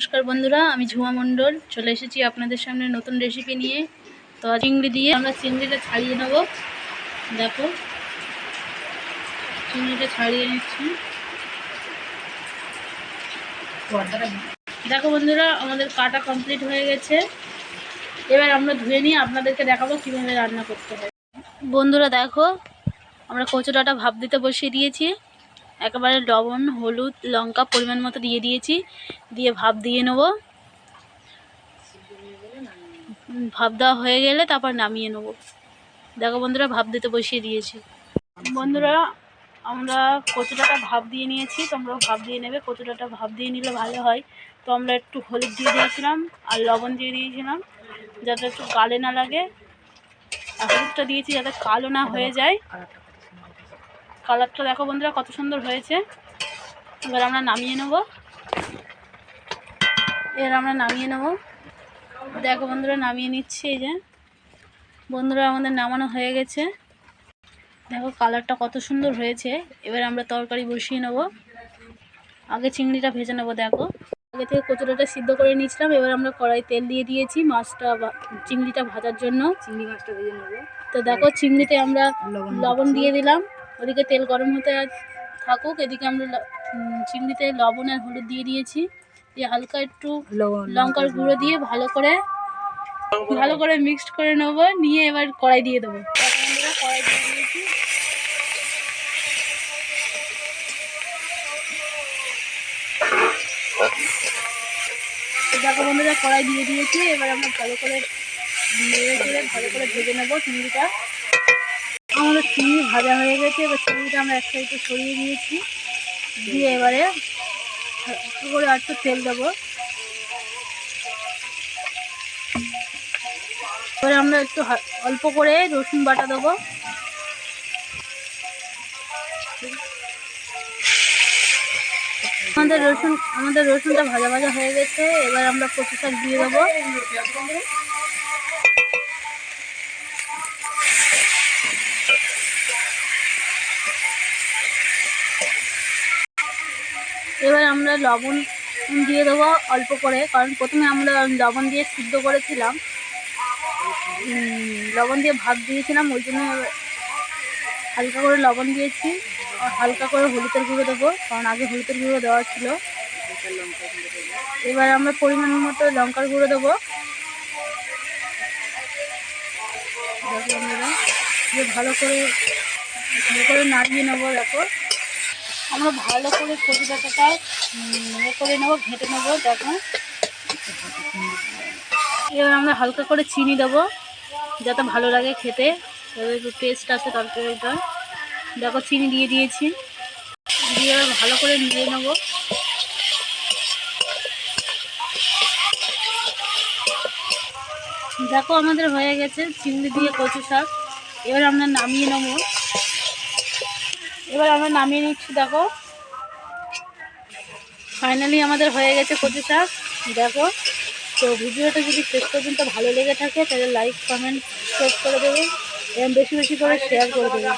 নমস্কার বন্ধুরা, আমি ঝুমা মণ্ডল। চলে এসেছি আপনাদের সামনে নতুন রেসিপি নিয়ে। তো চিংড়ি দিয়ে আমরা চিংড়িটা ছাড়িয়ে নেব। দেখো, চিংড়িটা ছাড়িয়ে নিচ্ছি। দেখো বন্ধুরা, আমাদের কাটা কমপ্লিট হয়ে গেছে। এবার আমরা ধুয়ে নিয়ে আপনাদেরকে দেখাবো কীভাবে রান্না করতে হয়। বন্ধুরা, দেখো, আমরা কচুটাটা ভাপ দিতে বসিয়ে দিয়েছি। একেবারে লবণ, হলুদ, লঙ্কা পরিমাণ মতো দিয়ে দিয়েছি। দিয়ে ভাপ দিয়ে নেব। ভাপ দেওয়া হয়ে গেলে তারপর নামিয়ে নেব। দেখো বন্ধুরা, ভাপ দিতে বসিয়ে দিয়েছি। বন্ধুরা, আমরা কচুটাটা ভাপ দিয়ে নিয়েছি। তোমরাও ভাপ দিয়ে নেবে। কচুটাটা ভাপ দিয়ে নিলে ভালো হয়। তো আমরা একটু হলুদ দিয়ে দিয়েছিলাম আর লবণ দিয়ে দিয়েছিলাম, যাতে একটু গালে না লাগে। আর হলুদটা দিয়েছি যাতে কালো না হয়ে যায়। কালারটা দেখো বন্ধুরা কত সুন্দর হয়েছে। এবার আমরা নামিয়ে নেব। এবার আমরা নামিয়ে নেব। দেখো বন্ধুরা নামিয়ে নিচ্ছি এই যে। বন্ধুরা আমাদের নামানো হয়ে গেছে। দেখো কালারটা কত সুন্দর হয়েছে। এবার আমরা তরকারি বসিয়ে নেব। আগে চিংড়িটা ভেজে নেব দেখো। আগে থেকে কচুরাটা সিদ্ধ করে নিয়েছিলাম। এবার আমরা কড়াই তেল দিয়ে দিয়েছি মাছটা বা- চিংড়িটা ভাজার জন্য। চিংড়ি মাছটা ভেজে নেব। তো দেখো চিংড়িতে আমরা লবণ দিয়ে দিলাম। ওদিকে তেল গরম হতে থাকুক এদিকে আমরা চিংড়িতে লবণ আর হলুদ দিয়ে দিয়েছি। দিয়ে হালকা একটু লঙ্কার গুঁড়ো দিয়ে ভালো করে ভালো করে মিক্সড করে নেব নিয়ে এবার কড়াই দিয়ে দেবো। কড়াই দিয়ে দিয়েছি তো দেখো বন্ধুরা কড়াই দিয়ে দিয়েছি এবার আমরা ভালো করে নেড়ে চেড়ে ভালো করে ভেজে নেব চিংড়িটা আমাদের চিংড়ি ভাজা হয়ে গেছে, এবার চিংড়িটা আমরা এক সাইডে সরিয়ে দিয়েছি দিয়ে এবারে করে আর একটু তেল দেবো। এবারে আমরা একটু অল্প করে রসুন বাটা দেবো। আমাদের রসুন, আমাদের রসুনটা ভাজা ভাজা হয়ে গেছে, এবার আমরা কচু শাক দিয়ে দেবো। এবার আমরা লবণ দিয়ে দেবো অল্প করে, কারণ প্রথমে আমরা লবণ দিয়ে সিদ্ধ করেছিলাম। লবণ দিয়ে ভাত দিয়েছিলাম, ওই জন্য হালকা করে লবণ দিয়েছি। আর হালকা করে হলুদের গুঁড়ো দেবো, কারণ আগে হলুদের গুঁড়ো দেওয়া ছিল। এবার আমরা পরিমাণ মতো লঙ্কার গুঁড়ো দেবো। ভালো করে ভালো করে নাড়িয়ে নেব, দেখো। আমরা ভালো করে কচু ডাটাটা ইয়ে করে নেব, ঘেঁটে নেব, দেখো। এবার আমরা হালকা করে চিনি দেবো, যাতে ভালো লাগে খেতে। এবার একটু টেস্ট আছে তরকারিটা দেখো, চিনি দিয়ে দিয়েছি। দিয়ে ভালো করে নিয়ে নেব। দেখো, আমাদের হয়ে গেছে চিংড়ি দিয়ে কচু শাক। এবার আমরা নামিয়ে নেব। এবার আমরা নামিয়ে নিচ্ছি, দেখো। ফাইনালি আমাদের হয়ে গেছে কচু শাক দেখো। তো ভিডিওটা যদি শেষ পর্যন্ত ভালো লেগে থাকে, তাহলে লাইক কমেন্ট শেয়ার করে দেবে। এবং বেশি বেশি করে শেয়ার করে দেবে।